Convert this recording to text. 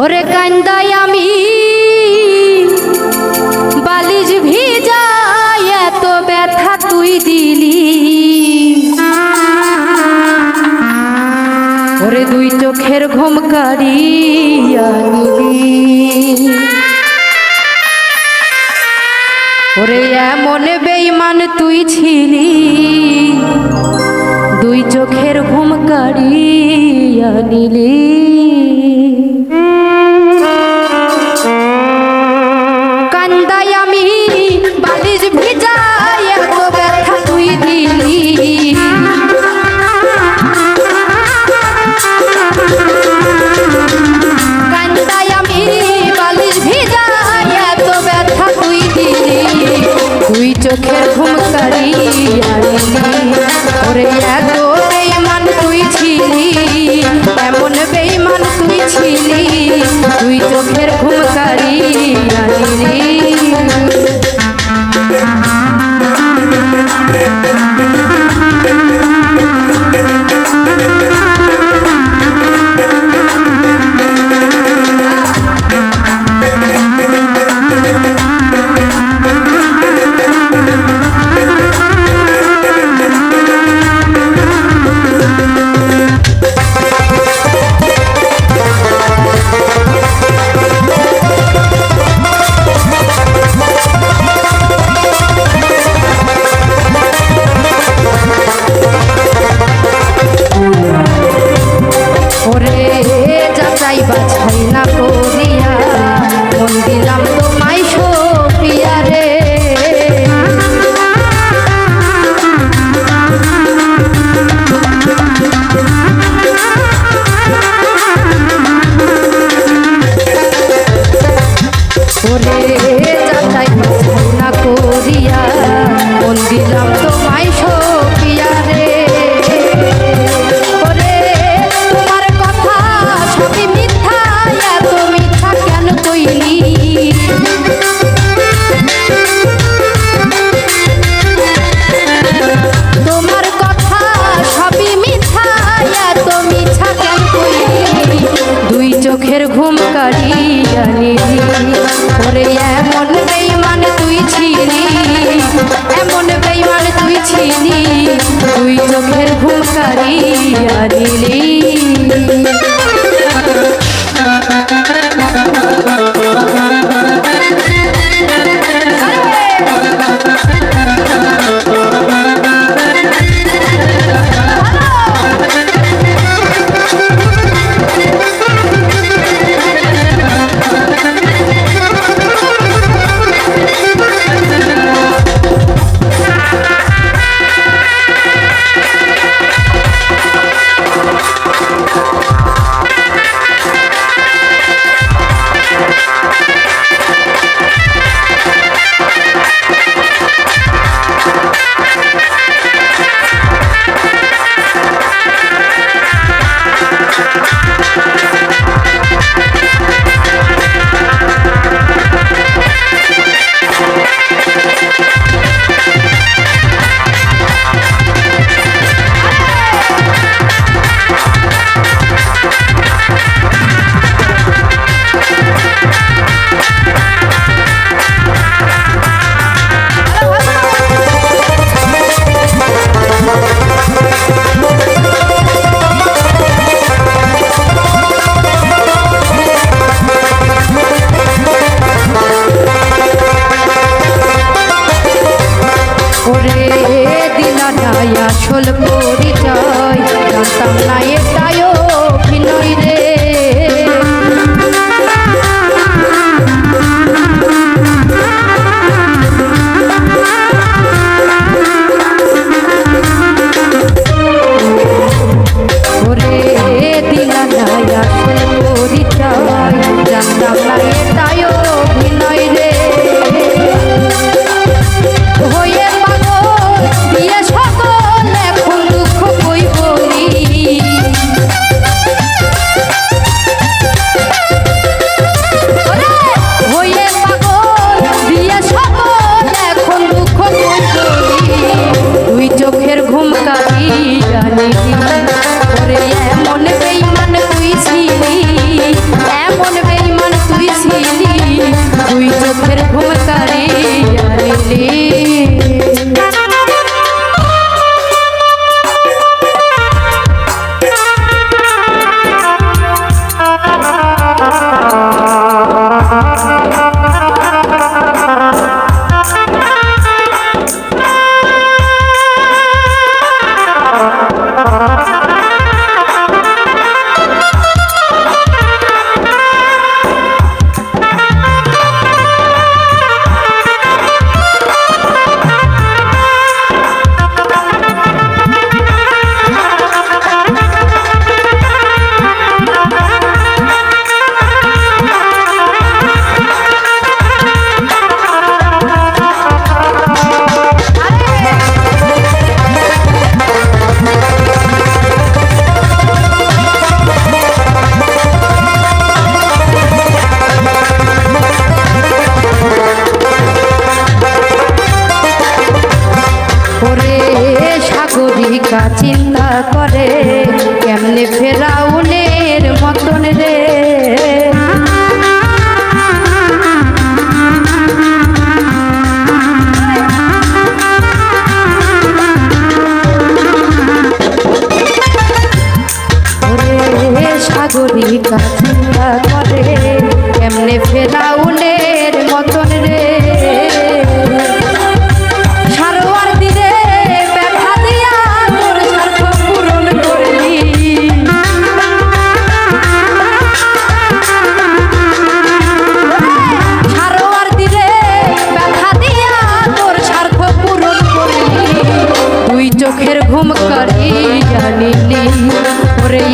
ওরে কান্দাই আমি বালিজ ভিজাই এত ব্যথা তুই দিলি। ওরে দুই চোখের ঘুম কারিয়া ওরে এমন বেইমান তুই ছিলি, দুই চোখের ঘুম কারিয়া ছিলি এমন বেইমান তুই ছিলি। হাসিনি তুই চোখের ঘুম কারিয়া সাগরী কাঁথা করে এমনি ফেরাউনের মতন রে? সারোয়ার দিলে ব্যথা তোর স্বার্থ পূরণ করলি। সারোয়ার দিলে ব্যথা তোর স্বার্থ পূরণ করলি। চোখের ঘুম করি জানিলি, ওরে